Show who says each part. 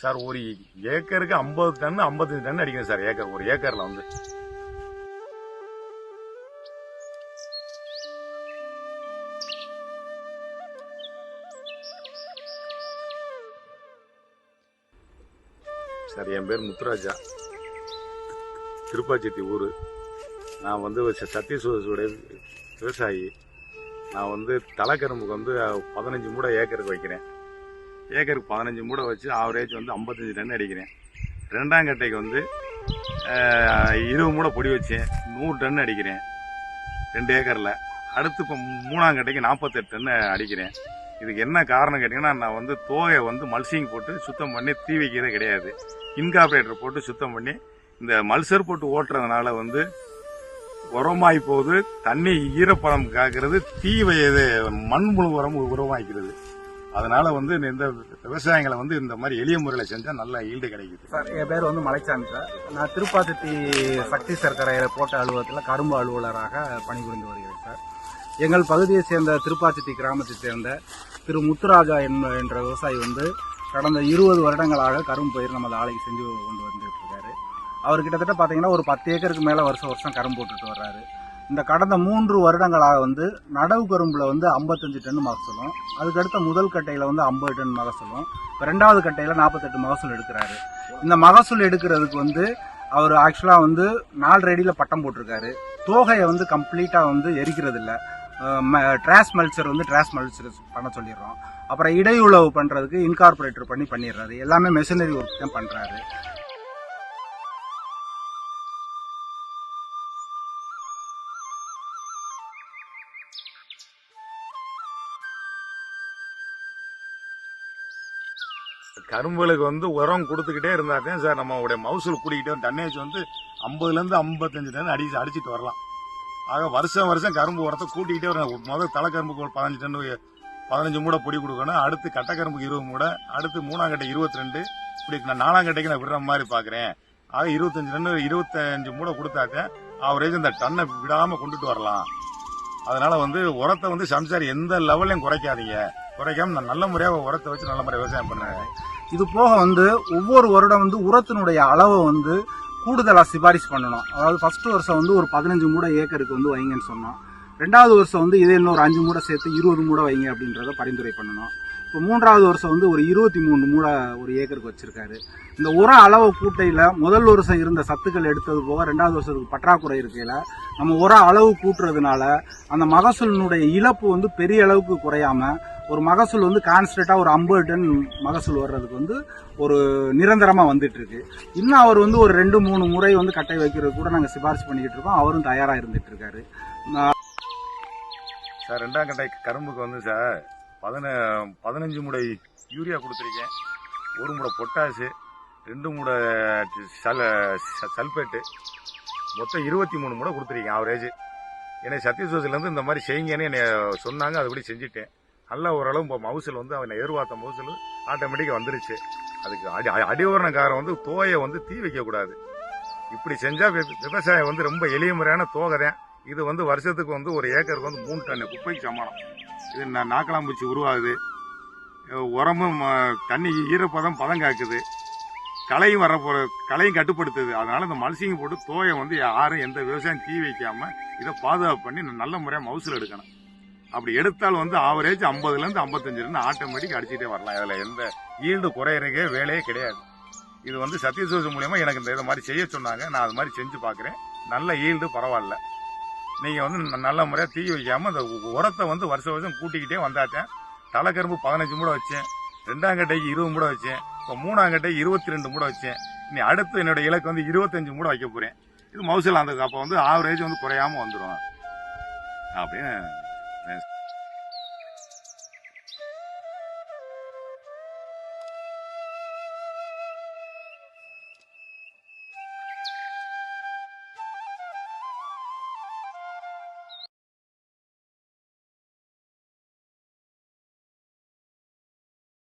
Speaker 1: Sir ஒரு ஏக்கருக்கு ஐம்பது டன் ஐம்பத்தஞ்சு டன் அடிக்கணும் சார் ஏக்கர் ஒரு ஏக்கர்ல வந்து. சார் என் பேர் முத்துராஜா. திருப்பாச்சேத்தி ஊர். நான் வந்து சத்தீஸ்வரசுடைய விவசாயி. நான் வந்து தலைக்கரும்புக்கு வந்து பதினஞ்சு மூட ஏக்கருக்கு வைக்கிறேன். ஏக்கருக்கு பதினஞ்சு மூடை வச்சு ஆவரேஜ் வந்து ஐம்பத்தஞ்சு டன் அடிக்கிறேன். ரெண்டாம் கட்டைக்கு வந்து இருபது மூடை பொடி வச்சேன் நூறு டன் அடிக்கிறேன். ரெண்டு ஏக்கரில். அடுத்து இப்போ மூணாம் கட்டைக்கு நாற்பத்தெட்டு டன் அடிக்கிறேன். இதுக்கு என்ன காரணம் கேட்டிங்கன்னா நான் வந்து தோகை வந்து மல்சிங் போட்டு சுத்தம் பண்ணி தீ வைக்கிறதே கிடையாது. இன்காப்ரேட்டர் போட்டு சுத்தம் பண்ணி இந்த மல்சர் போட்டு ஓட்டுறதுனால வந்து உரமாகி போகுது. தண்ணி ஈரப்பதம் காக்கிறது தீ வையது மண்புழு உரம் உரமாக்கிறது. அதனால வந்து இந்த விவசாயங்களை வந்து இந்த மாதிரி எளிய முறையில் செஞ்சா நல்ல ஈல்டு கிடைக்குது.
Speaker 2: சார் என் பேர் வந்து மலைச்சாமி சார். நான் திருப்பாத்தி சக்தி சர்க்கரை போட்ட அலுவலகத்தில் கரும்பு அலுவலராக பணிபுரிந்து வருகிறேன் சார். எங்கள் பகுதியை சேர்ந்த திருப்பாத்தி கிராமத்தை சேர்ந்த திரு முத்துராஜா என்ற விவசாயி வந்து கடந்த இருபது வருடங்களாக கரும்பு பயிர் நமது ஆலைக்கு செஞ்சு கொண்டு வந்துட்டு இருக்காரு அவர் கிட்டத்தட்ட பார்த்தீங்கன்னா ஒரு பத்து ஏக்கருக்கு மேலே வருஷம் வருஷம் கரும்பு போட்டுட்டு வர்றாரு. இந்த கடந்த மூன்று வருடங்களாக வந்து நடவு கரும்புல வந்து ஐம்பத்தஞ்சு டன் மகசூலும் அதுக்கடுத்த முதல் கட்டையில் வந்து ஐம்பது டன் மகசூலும் இப்போ ரெண்டாவது கட்டையில் நாற்பத்தெட்டு மகசூல் எடுக்கிறாரு. இந்த மகசூல் எடுக்கிறதுக்கு வந்து அவர் ஆக்சுவலாக வந்து நாலு ரெடியில் பட்டம் போட்டிருக்காரு. தோகையை வந்து கம்ப்ளீட்டாக வந்து எரிக்கிறது இல்லை ட்ராஸ் மல்ச்சர் வந்து ட்ராஸ் மல்ச்சர் பண்ண சொல்லிடுறோம். அப்புறம் இடையுழவு பண்ணுறதுக்கு இன்கார்பரேட்டர் பண்ணி பண்ணிடுறாரு. எல்லாமே மெஷினரி ஒர்க் தான் பண்ணுறாரு
Speaker 1: கரும்புகளுக்கு வந்து உரம் கொடுத்துக்கிட்டே இருந்தால் தான் சார் நம்மளுடைய மகசூல் கூட்டிக்கிட்டே டன்னேஜ் வந்து ஐம்பதுலேருந்து ஐம்பத்தஞ்சு டன் அடி அடிச்சுட்டு வரலாம். ஆக வருஷம் வருஷம் கரும்பு உரத்தை கூட்டிக்கிட்டே வரணும் முதல் தலைக்கரும்புக்கு ஒரு பதினஞ்சு டன் பதினஞ்சு மூடை பொடி கொடுக்கணும். அடுத்து கட்டக்கரும்புக்கு இருபது மூடை அடுத்து மூணாம் கட்டை இருபத்தி ரெண்டு இப்படி நான் நாலாம் கட்டைக்கு நான் விடுற மாதிரி பார்க்குறேன் ஆக இருபத்தஞ்சு டன் இருபத்தஞ்சு மூடை கொடுத்தாக்க அவரேஜ் இந்த டன்னை விடாமல் கொண்டுட்டு வரலாம். அதனால் வந்து உரத்தை வந்து சம்சாரி எந்த லெவல்லையும் குறைக்காதீங்க. குறைக்காம நான் நல்ல முறையாக உரத்தை வச்சு நல்ல முறையாக விவசாயம் பண்ணுறேன்
Speaker 2: இது போக வந்து ஒவ்வொரு வருடம் வந்து உரத்தினுடைய அளவை வந்து கூடுதலாக சிபாரிசு பண்ணணும். அதாவது ஃபர்ஸ்ட் வருஷம் வந்து ஒரு பதினஞ்சு மூடை ஏக்கருக்கு வந்து வைங்கன்னு சொன்னோம். ரெண்டாவது வருஷம் வந்து இதே இன்னொரு அஞ்சு மூடை சேர்த்து இருபது மூடை வைங்க அப்படின்றத பரிந்துரை பண்ணணும். இப்போ மூன்றாவது வருஷம் வந்து ஒரு இருபத்தி மூணு மூடை ஒரு ஏக்கருக்கு வச்சிருக்காரு. இந்த உர அளவு கூட்டையில் முதல் வருஷம் இருந்த சத்துக்கள் எடுத்தது போக ரெண்டாவது வருஷத்துக்கு பற்றாக்குறை இருக்கையில் நம்ம உர அளவு கூட்டுறதுனால அந்த மகசூலினுடைய இழப்பு வந்து பெரிய அளவுக்கு குறையாமல் ஒரு மகசூல் வந்து கான்ஸ்டன்டா ஒரு ஐம்பது டன் மகசூல் வர்றதுக்கு வந்து ஒரு நிரந்தரமாக வந்துட்டு இருக்கு. இன்னும் அவர் வந்து ஒரு ரெண்டு மூணு முறை வந்து கட்டை வைக்கிறது கூட நாங்கள் சிபாரிசு பண்ணிக்கிட்டு இருக்கோம். அவரும் தயாராக இருந்துட்டு இருக்காரு.
Speaker 1: சார் ரெண்டாம் கட்டை கரும்புக்கு வந்து சார் பதின பதினஞ்சு முடை யூரியா கொடுத்துருக்கேன். ஒரு முடை பொட்டாசு ரெண்டு முடை சல் சல்பேட்டு மொத்தம் இருபத்தி மூணு முடை கொடுத்துருக்கேன் ஆவரேஜ் என்னை சத்தியசோசிலேருந்து இந்த மாதிரி செய்யுங்கன்னு என்னை சொன்னாங்க அதுபடி செஞ்சுட்டேன். நல்ல ஓரளவு இப்போ மவுசில் வந்து அவனை எதிர்பார்த்த மவுசில் ஆட்டோமேட்டிக்காக வந்துருச்சு. அதுக்கு அடி அடி அடிவரணக்காரன் வந்து தோயை வந்து தீ வைக்கக்கூடாது. இப்படி செஞ்சால் விவசாயம் வந்து ரொம்ப எளிய முறையான தோகை தான் இது வந்து வருஷத்துக்கு வந்து ஒரு ஏக்கருக்கு வந்து மூணு டன் குப்பைக்கு சமானம் இது நா- நாக்கலாம்பூச்சி உருவாகுது. உரமும் தண்ணி ஈரப்பதம் பதம் காக்குது. களையும் வர களையும் கட்டுப்படுத்துது. அதனால் இந்த மல்சிங் போட்டு தோயை வந்து யாரும் எந்த விவசாயம் தீ வைக்காமல் இதை பாதுகாப்பு பண்ணி நல்ல முறையாக மவுசூல் எடுக்கணும். அப்படி எடுத்தால் வந்து ஆவரேஜ் ஐம்பதுலேருந்து ஐம்பத்தஞ்சு இருந்து ஆட்டோமேட்டிக் அடிச்சுட்டே வரலாம். இதுல எந்த ஈல்டு குறையிறக்கே வேலையே கிடையாது. இது வந்து சத்தியசோசி மூலியமா எனக்கு இந்த இதை மாதிரி செய்ய சொன்னாங்க. நான் அது மாதிரி செஞ்சு பார்க்குறேன். நல்ல ஈல்டு பரவாயில்ல. நீங்க வந்து நல்ல முறையாக தீ வைக்காமல் இந்த உரத்தை வந்து வருஷ வருஷம் கூட்டிக்கிட்டே வந்தாச்சேன். தலைக்கரும்பு பதினஞ்சு மூட வச்சேன். ரெண்டாம் கட்டைக்கு இருபது மூட வச்சேன். இப்போ மூணாம் கட்டை இருபத்தி ரெண்டு மூட வச்சேன். இனி அடுத்து என்னோட இலக்கு வந்து இருபத்தஞ்சு மூட வைக்க போகிறேன் இது மவுசல் அந்த அப்போ வந்து ஆவரேஜ் வந்து குறையாம வந்துடும் அப்படின்னு